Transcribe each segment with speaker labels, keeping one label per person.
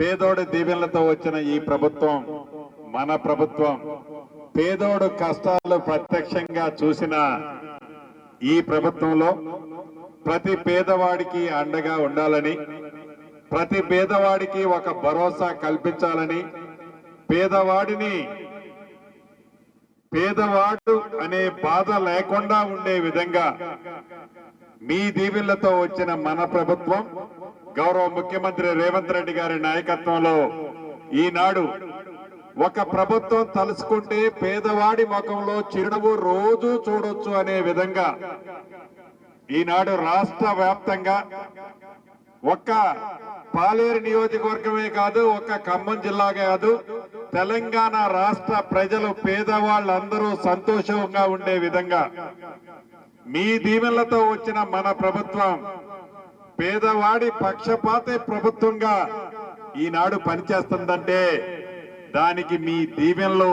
Speaker 1: పేదోడి దీవెనలతో వచ్చిన ఈ ప్రభుత్వం మన ప్రభుత్వం పేదోడు కష్టాలు ప్రత్యక్షంగా చూసిన ఈ ప్రభుత్వంలో ప్రతి పేదవాడికి అండగా ఉండాలని ప్రతి పేదవాడికి ఒక భరోసా కల్పించాలని పేదవాడిని పేదవాడు అనే బాధ లేకుండా ఉండే విధంగా మీ దీవెనలతో వచ్చిన మన ప్రభుత్వం గౌరవ ముఖ్యమంత్రి రేవంత్ రెడ్డి గారి నాయకత్వంలో ఈనాడు ఒక ప్రభుత్వం తలుసుకుంటే పేదవాడి ముఖంలో చిరునవ్వు రోజు చూడొచ్చు అనే విధంగా ఈనాడు రాష్ట్ర వ్యాప్తంగా ఒక్క పాలేరు నియోజకవర్గమే కాదు ఒక్క ఖమ్మం జిల్లా కాదు తెలంగాణ రాష్ట్ర ప్రజలు పేదవాళ్ళందరూ సంతోషంగా ఉండే విధంగా మీ దీవెనలతో వచ్చిన మన ప్రభుత్వం పేదవాడి పక్షపాతే ప్రభుత్వంగా ఈనాడు పనిచేస్తుందంటే దానికి మీ దీవెనలు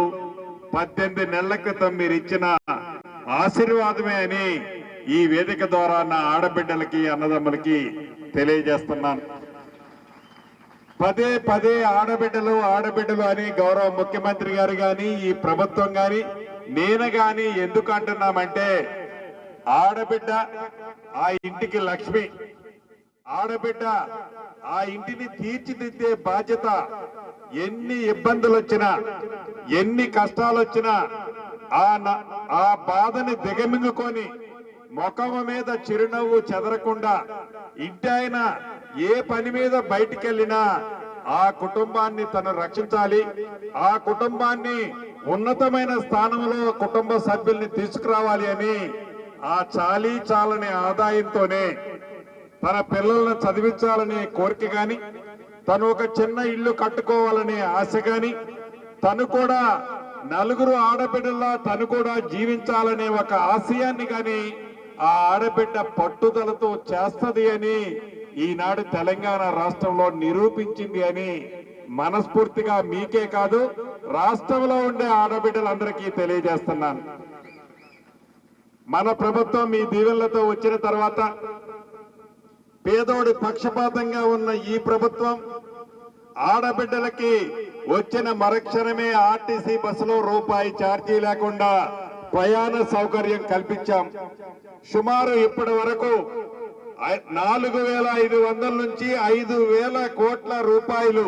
Speaker 1: పద్దెనిమిది నెలల క్రితం మీరు ఇచ్చిన ఆశీర్వాదమే అని ఈ వేదిక ద్వారా నా ఆడబిడ్డలకి అన్నదమ్ములకి తెలియజేస్తున్నాను. పదే పదే ఆడబిడ్డలు ఆడబిడ్డలు అని గౌరవ ముఖ్యమంత్రి గారు గాని ఈ ప్రభుత్వం గాని నేను గాని ఎందుకు అంటున్నామంటే ఆడబిడ్డ ఆ ఇంటికి లక్ష్మి ఆడబిడ్డ ఆ ఇంటిని తీర్చిదిద్దే బాధ్యత ఎన్ని ఇబ్బందులు వచ్చినా ఎన్ని కష్టాలు వచ్చినా ఆ న- ఆ బాధని దిగమింగుకొని మొఖం మీద చిరునవ్వు చెదరకుండా ఇంటి ఆయన ఏ పని మీద బయటికి వెళ్ళినా ఆ కుటుంబాన్ని తను రక్షించాలి. ఆ కుటుంబాన్ని ఉన్నతమైన స్థానంలో కుటుంబ సభ్యుల్ని తీసుకురావాలి అని ఆ చాలీ చాలని ఆదాయంతోనే తన పిల్లలను చదివించాలనే కోరిక గాని తను ఒక చిన్న ఇల్లు కట్టుకోవాలనే ఆశ గాని తను కూడా నలుగురు ఆడబిడ్డలా తను కూడా జీవించాలనే ఒక ఆశయాన్ని గాని ఆ ఆడబిడ్డ పట్టుదలతో చేస్తది అని ఈనాడు తెలంగాణ రాష్ట్రంలో నిరూపించింది అని మనస్ఫూర్తిగా మీకే కాదు రాష్ట్రంలో ఉండే ఆడబిడ్డలందరికీ తెలియజేస్తున్నాను. మన ప్రభుత్వం మీ దీవెనలతో వచ్చిన తర్వాత పేదోడి పక్షపాతంగా ఉన్న ఈ ప్రభుత్వం ఆడబిడ్డలకి వచ్చిన మరక్షణమే ఆర్టీసీ బస్సులో రూపాయి ఛార్జీ లేకుండా ప్రయాణ సౌకర్యం కల్పించాం. సుమారు ఇప్పటి వరకు నాలుగు వేల ఐదు వందల నుంచి ఐదు వేల కోట్ల రూపాయలు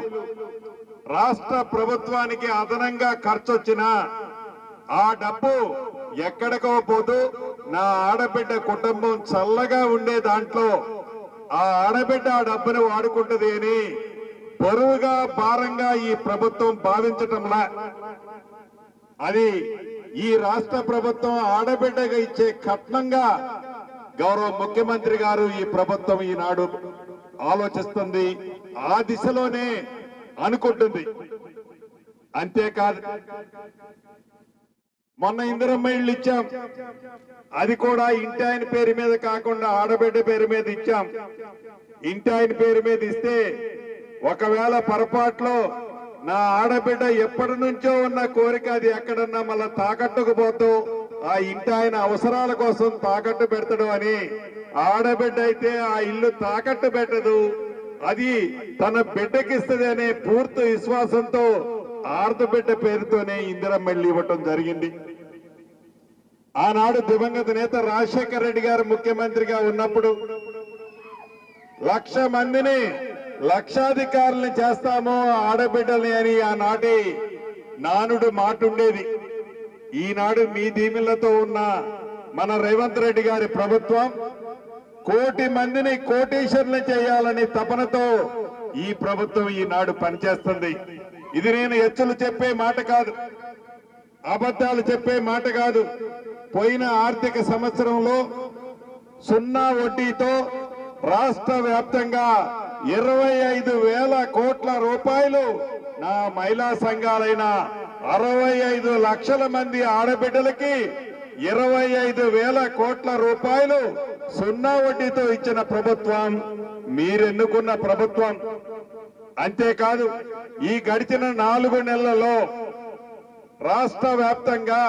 Speaker 1: రాష్ట్ర ప్రభుత్వానికి అదనంగా ఖర్చు ఆ డబ్బు ఎక్కడికో పోదు నా ఆడబిడ్డ కుటుంబం చల్లగా ఉండే దాంట్లో ఆ ఆడబిడ్డ ఆ డబ్బును వాడుకుంటది అని బరువుగా భారంగా ఈ ప్రభుత్వం భావించటంలా అది ఈ రాష్ట్ర ప్రభుత్వం ఆడబిడ్డగా ఇచ్చే కట్నంగా గౌరవ ముఖ్యమంత్రి గారు ఈ ప్రభుత్వం ఈనాడు ఆలోచిస్తుంది ఆ దిశలోనే అనుకుంటుంది. అంతేకాదు మొన్న ఇందిరమ్మ ఇళ్ళు ఇచ్చాం. అది కూడా ఇంటి ఆయన పేరు మీద కాకుండా ఆడబిడ్డ పేరు మీద ఇచ్చాం. ఇంటి ఆయన పేరు మీద ఇస్తే ఒకవేళ పొరపాట్లో నా ఆడబిడ్డ ఎప్పటి నుంచో ఉన్న కోరిక అది ఎక్కడన్నా మళ్ళా తాకట్టుకు పోతూ ఆ ఇంటి ఆయన అవసరాల కోసం తాకట్టు పెడతాడు అని ఆడబిడ్డ అయితే ఆ ఇల్లు తాకట్టు పెట్టదు. అది తన బిడ్డకిస్తుంది అనే పూర్తి విశ్వాసంతో ఆర్ధబిడ్డ పేరుతోనే ఇందిరమ్మ ఇల్లు ఇవ్వటం జరిగింది. ఆనాడు దివంగత నేత రాజశేఖర రెడ్డి గారు ముఖ్యమంత్రిగా ఉన్నప్పుడు లక్ష మందిని లక్షాధికారుల్ని చేస్తాము ఆడబిడ్డల్ని అని ఆనాటి నానుడు మాట ఉండేది ఈనాడు మీ దీవెనలతో ఉన్న మన రేవంత్ రెడ్డి గారి ప్రభుత్వం కోటి మందిని కోటీశ్వర్లు చేయాలని తపనతో ఈ ప్రభుత్వం ఈనాడు పనిచేస్తుంది. ఇది నేను ఎచ్చులు చెప్పే మాట కాదు. అబద్ధాలు చెప్పే మాట కాదు. పోయిన ఆర్థిక సంవత్సరంలో సున్నా వడ్డీతో రాష్ట్ర వ్యాప్తంగా ఇరవై ఐదు వేల కోట్ల రూపాయలు నా మహిళా సంఘాలైన అరవై ఐదు లక్షల మంది ఆడబిడ్డలకి ఇరవై ఐదు వేల కోట్ల రూపాయలు సున్నా వడ్డీతో ఇచ్చిన ప్రభుత్వం. మీరెన్నుకున్న ప్రభుత్వం. అంతేకాదు ఈ గడిచిన నాలుగు నెలలలో రాష్ట్ర వ్యాప్తంగా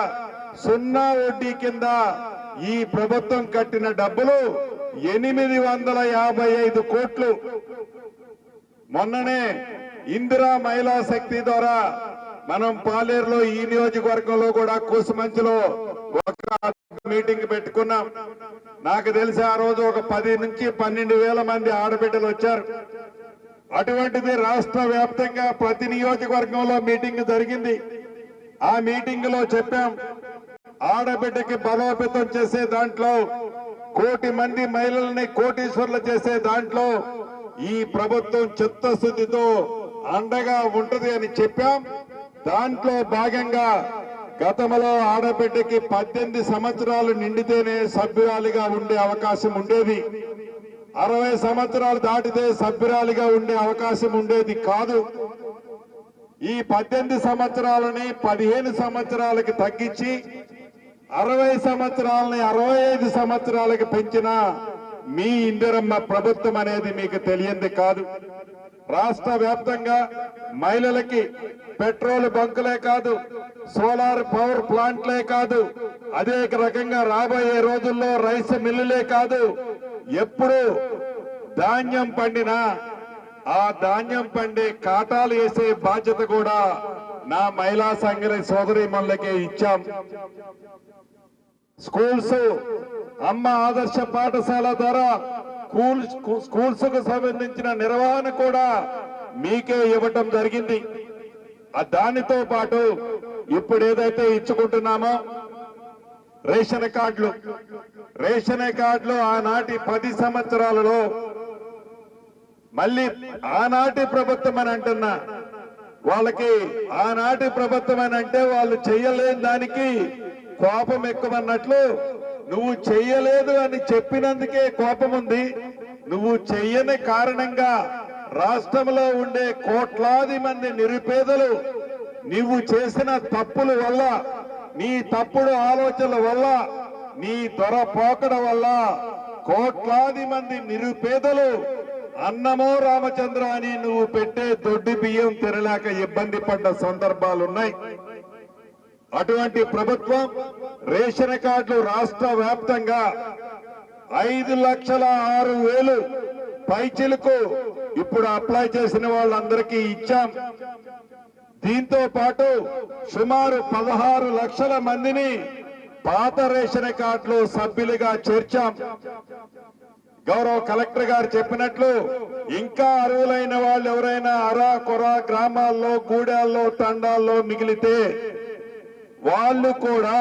Speaker 1: సున్నా వడ్డీ కింద ఈ ప్రభుత్వం కట్టిన డబ్బులు ఎనిమిది వందల యాభై ఐదు కోట్లు. మొన్ననే ఇందిరా మహిళా శక్తి ద్వారా మనం పాలేరులో ఈ నియోజకవర్గంలో కూడా కూసుమంచిలో ఒక మీటింగ్ పెట్టుకున్నాం. నాకు తెలిసి ఆ రోజు ఒక పది నుంచి పన్నెండు వేల మంది ఆడబిడ్డలు వచ్చారు. అటువంటిది రాష్ట్ర వ్యాప్తంగా ప్రతి నియోజకవర్గంలో మీటింగ్ జరిగింది. ఆ మీటింగ్లో చెప్పాం ఆడబిడ్డకి బలోపేతం చేసే దాంట్లో కోటి మంది మహిళల్ని కోటీశ్వర్లు చేసే దాంట్లో ఈ ప్రభుత్వం చిత్తశుద్ధితో అండగా ఉంటది అని చెప్పాం. దాంట్లో భాగంగా గతంలో ఆడబిడ్డకి పద్దెనిమిది సంవత్సరాలు నిండితేనే సభ్యురాలిగా ఉండే అవకాశం ఉండేది. అరవై సంవత్సరాలు దాటితే సభ్యురాలిగా ఉండే అవకాశం ఉండేది కాదు. ఈ పద్దెనిమిది సంవత్సరాలని పదిహేను సంవత్సరాలకి తగ్గించి అరవై సంవత్సరాలని అరవై ఐదు సంవత్సరాలకి పెంచిన మీ ఇందిరమ్మ ప్రభుత్వం అనేది మీకు తెలియంది కాదు. రాష్ట్ర వ్యాప్తంగా మహిళలకి పెట్రోల్ బంకులే కాదు సోలార్ పవర్ ప్లాంట్లే కాదు అదే రకంగా రాబోయే రోజుల్లో రైస్ మిల్లులే కాదు ఎప్పుడు ధాన్యం పండినా ఆ ధాన్యం పండే కాటాలు వేసే బాధ్యత కూడా నా మహిళా సంఘ సోదరి మళ్ళకే ఇచ్చాం. స్కూల్స్ అమ్మ ఆదర్శ పాఠశాల ద్వారా స్కూల్స్ స్కూల్స్కు సంబంధించిన నిర్వహణ కూడా మీకే ఇవ్వటం జరిగింది. దానితో పాటు ఇప్పుడు ఏదైతే ఇచ్చుకుంటున్నామో రేషన్ కార్డులు. రేషన్ కార్డులు ఆనాటి పది సంవత్సరాలలో మళ్ళీ ఆనాటి ప్రభుత్వం అని అంటున్నా వాళ్ళకి ఆనాటి ప్రభుత్వం అని అంటే వాళ్ళు చెయ్యలేని దానికి కోపం ఎక్కువన్నట్లు నువ్వు చెయ్యలేదు అని చెప్పినందుకే కోపం ఉంది నువ్వు చెయ్యని కారణంగా రాష్ట్రంలో ఉండే కోట్లాది మంది నిరుపేదలు నీవు చేసిన తప్పుల వల్ల నీ తప్పుడు ఆలోచనల వల్ల నీ దొరపోకడ వల్ల కోట్లాది మంది నిరుపేదలు అన్నమో రామచంద్ర అని నువ్వు పెట్టే దొడ్డి బియ్యం తినలేక ఇబ్బంది పడ్డ సందర్భాలున్నాయి. అటువంటి ప్రభుత్వం రేషన్ కార్డులు రాష్ట్ర వ్యాప్తంగా ఐదు లక్షల ఆరు వేలు పైచిలకు ఇప్పుడు అప్లై చేసిన వాళ్ళందరికీ ఇచ్చాం. దీంతో పాటు సుమారు పదహారు లక్షల మందిని పాత రేషన్ కార్డులు సభ్యులుగా చేర్చాం. గౌరవ కలెక్టర్ గారు చెప్పినట్లు ఇంకా అరువులైన వాళ్ళు ఎవరైనా అరా కొరా గ్రామాల్లో గూడాల్లో తండాల్లో మిగిలితే వాళ్ళు కూడా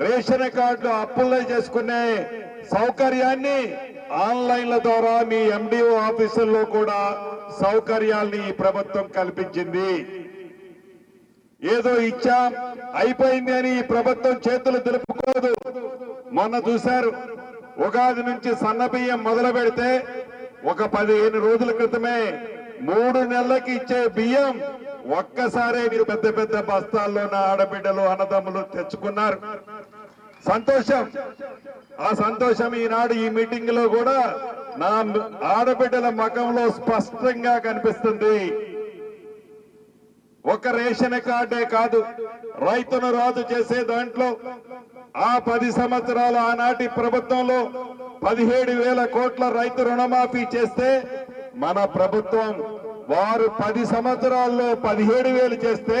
Speaker 1: రేషన్ కార్డులు అప్లై చేసుకునే సౌకర్యాన్ని ఆన్లైన్ల ద్వారా మీ ఎండిఓ ఆఫీసుల్లో కూడా సౌకర్యాల్ని ఈ ప్రభుత్వం కల్పించింది. ఏదో ఇచ్చాం అయిపోయింది అని ఈ ప్రభుత్వం చేతులు తెలుపుకోదు మొన్న చూశారు ఉగాది నుంచి సన్న బియ్యం మొదలు పెడితే ఒక పదిహేను రోజుల క్రితమే మూడు నెలలకి ఇచ్చే బియ్యం ఒక్కసారే మీరు పెద్ద పెద్ద బస్తాల్లో నా ఆడబిడ్డలు అన్నదమ్ములు తెచ్చుకున్నారు. సంతోషం. ఆ సంతోషం ఈనాడు ఈ మీటింగ్లో కూడా నా ఆడబిడ్డల మకంలో స్పష్టంగా కనిపిస్తుంది. ఒక రేషన్ కార్డే కాదు రైతును రాజు చేసే దాంట్లో ఆ పది సంవత్సరాలు ఆనాటి ప్రభుత్వంలో పదిహేడు వేల కోట్ల రైతు రుణమాఫీ చేస్తే మన ప్రభుత్వం వారు పది సంవత్సరాల్లో పదిహేడు వేలు చేస్తే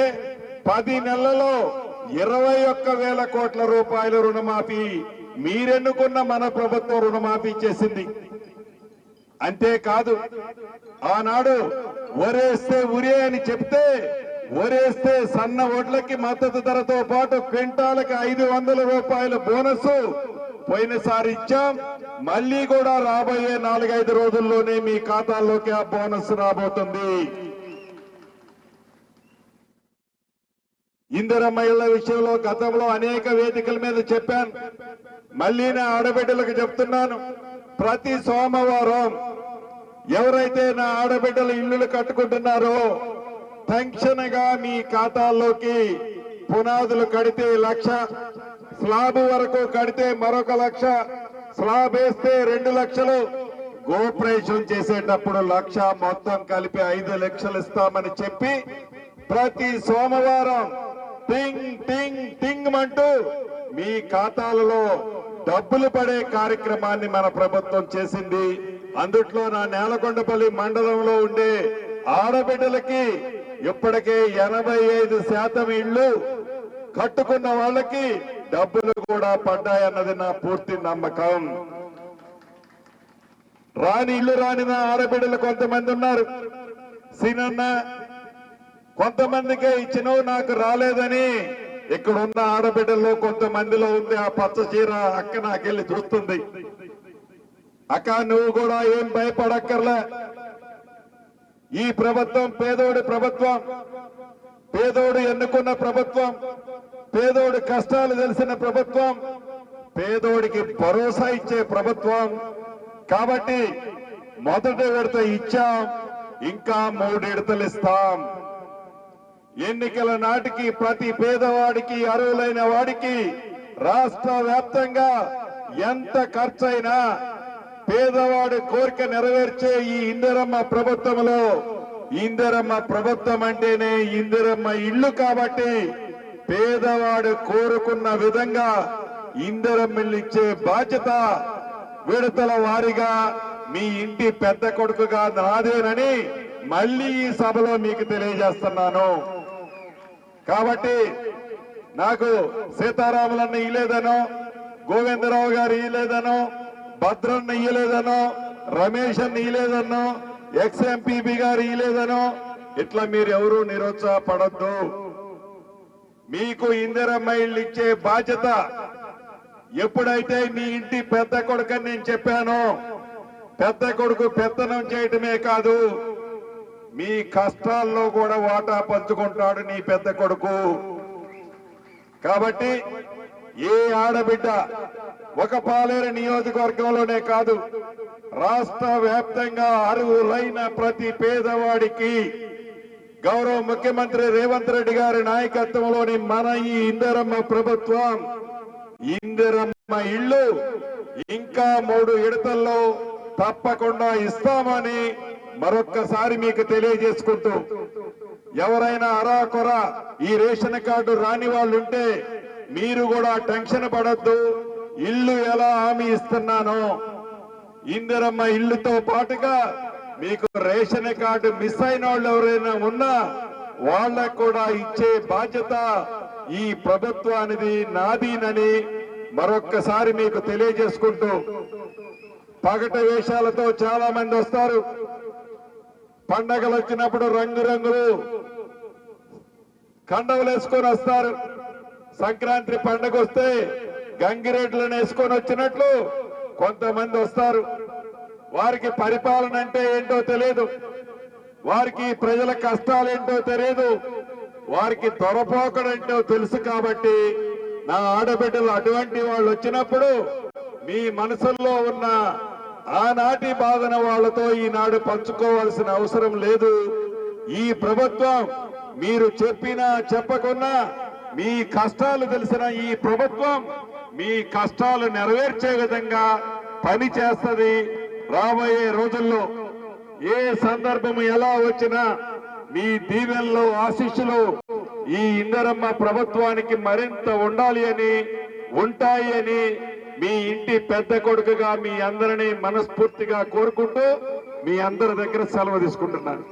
Speaker 1: పది నెలలలో ఇరవై ఒక్క వేల కోట్ల రూపాయల రుణమాఫీ మీరెన్నుకున్న మన ప్రభుత్వం రుణమాఫీ చేసింది. అంతేకాదు ఆనాడు వరేస్తే ఉరే అని చెప్తే వరేస్తే సన్న వడ్లకి మద్దతు ధరతో పాటు క్వింటాలకి ఐదు వందల రూపాయల బోనస్ పోయినసారి ఇచ్చాం. మళ్ళీ కూడా రాబోయే నాలుగైదు రోజుల్లోనే మీ ఖాతాల్లోకి ఆ బోనస్ రాబోతుంది. ఇందిర మహిళల విషయంలో గతంలో అనేక వేదికల మీద చెప్పాను. మళ్ళీ నా ఆడబిడ్డలకు చెప్తున్నాను. ప్రతి సోమవారం ఎవరైతే నా ఆడబిడ్డలు ఇల్లులు కట్టుకుంటున్నారో పెన్షన్గా మీ ఖాతాల్లోకి పునాదులు కడితే లక్ష స్లాబ్ వరకు కడితే మరొక లక్ష స్లాబ్ వేస్తే రెండు లక్షలు. గోప్రేషన్ చేసేటప్పుడు లక్ష మొత్తం కలిపి ఐదు లక్షలు ఇస్తామని చెప్పి ప్రతి సోమవారం టింగ్ టింగ్ టింగ్ అంటూ మీ ఖాతాలలో డబ్బులు పడే కార్యక్రమాన్ని మన ప్రభుత్వం చేసింది. అందుట్లో నా నేలకొండపల్లి మండలంలో ఉండే ఆడబిడ్డలకి ఇప్పటికే ఎనభై ఐదు శాతం ఇళ్ళు కట్టుకున్న వాళ్ళకి డబ్బులు కూడా పడ్డాయన్నది నా పూర్తి నమ్మకం. రాని ఇల్లు రాని నా ఆడబిడ్డలు కొంతమంది ఉన్నారు. సీనన్న కొంతమందికే ఇచ్చినవు నాకు రాలేదని ఇక్కడ ఉన్న ఆడబిడ్డల్లో కొంతమందిలో ఉంది ఆ పచ్చ చీర అక్క నాకెళ్ళి చూస్తుంది. అక్క నువ్వు కూడా ఏం భయపడక్కర్లే. ఈ ప్రభుత్వం పేదోడి ప్రభుత్వం పేదోడు ఎన్నుకున్న ప్రభుత్వం పేదోడి కష్టాలు తెలిసిన ప్రభుత్వం పేదోడికి భరోసా ఇచ్చే ప్రభుత్వం. కాబట్టి మొదటి విడత ఇచ్చాం ఇంకా మూడు విడతలు ఇస్తాం. ఎన్నికల నాటికి ప్రతి పేదవాడికి అర్హులైన వాడికి రాష్ట్ర వ్యాప్తంగా ఎంత ఖర్చైనా పేదవాడి కోరిక నెరవేర్చే ఈ ఇందిరమ్మ ప్రభుత్వంలో ఇందిరమ్మ ప్రభుత్వం అంటేనే ఇందిరమ్మ ఇల్లు కాబట్టి పేదవాడు కోరుకున్న విధంగా ఇందరం ఇచ్చే బాధ్యత విడతల వారిగా మీ ఇంటి పెద్ద కొడుకుగా నాదేనని మళ్ళీ ఈ సభలో మీకు తెలియజేస్తున్నాను. కాబట్టి నాకు సీతారాములన్న ఇయ్యలేదనో గోవిందరావు గారు ఇయ్యలేదనో భద్రన్న ఇయ్యలేదనో రమేష్ అన్న ఇయ్యలేదనో ఎక్స్ఎంపీబీ గారు ఇయ్యలేదనో ఇట్లా మీరు ఎవరు నిరుత్సాహపడద్దు. మీకు ఇందిరమ్మ ఇల్లు ఇచ్చే బాధ్యత ఎప్పుడైతే మీ ఇంటి పెద్ద కొడుకని నేను చెప్పానో పెద్ద కొడుకు పెత్తనం చేయటమే కాదు మీ కష్టాల్లో కూడా వాటా పంచుకుంటాడు నీ పెద్ద కొడుకు. కాబట్టి ఏ ఆడబిడ్డ ఒక పాలేరు నియోజకవర్గంలోనే కాదు రాష్ట్ర వ్యాప్తంగా అరువులైన ప్రతి పేదవాడికి గౌరవ ముఖ్యమంత్రి రేవంత్ రెడ్డి గారి నాయకత్వంలోని మన ఈ ఇందిరమ్మ ప్రభుత్వం ఇందిరమ్మ ఇల్లు ఇంకా మూడు విడతల్లో తప్పకుండా ఇస్తామని మరొక్కసారి మీకు తెలియజేసుకుంటూ ఎవరైనా అరాకొర ఈ రేషన్ కార్డు రాని వాళ్ళు ఉంటే మీరు కూడా టెన్షన్ పడద్దు. ఇల్లు ఎలా హామీ ఇస్తున్నానో ఇందిరమ్మ ఇల్లుతో పాటుగా మీకు రేషన్ కార్డు మిస్ అయిన వాళ్ళు ఎవరైనా ఉన్నా వాళ్ళకు కూడా ఇచ్చే బాధ్యత ఈ ప్రభుత్వానిది నాదీనని మరొక్కసారి మీకు తెలియజేసుకుంటూ పగట వేషాలతో చాలా మంది వస్తారు. పండగలు వచ్చినప్పుడు రంగురంగులు కండవలు వేసుకొని వస్తారు. సంక్రాంతి పండగ వస్తే గంగిరెడ్లను వేసుకొని వచ్చినట్లు కొంతమంది వస్తారు. వారికి పరిపాలన అంటే ఏంటో తెలియదు. వారికి ప్రజల కష్టాలు ఏంటో తెలియదు. వారికి దొరపోకడంటో తెలుసు కాబట్టి నా ఆడబిడ్డలు అటువంటి వాళ్ళు వచ్చినప్పుడు మీ మనసుల్లో ఉన్న ఆనాటి బాధన వాళ్ళతో ఈనాడు పంచుకోవాల్సిన అవసరం లేదు. ఈ ప్రభుత్వం మీరు చెప్పినా చెప్పకున్నా మీ కష్టాలు తెలిసిన ఈ ప్రభుత్వం మీ కష్టాలు నెరవేర్చే విధంగా పని చేస్తుంది. రాబోయే రోజుల్లో ఏ సందర్భం ఎలా వచ్చినా మీ దీవెనలో ఆశీస్సులు ఈ ఇందరమ్మ ప్రభుత్వానికి మరింత ఉండాలి అని ఉంటాయి అని మీ ఇంటి పెద్ద కొడుకుగా మీ అందరినీ మనస్ఫూర్తిగా కోరుకుంటూ మీ అందరి దగ్గర సెలవు తీసుకుంటున్నాను.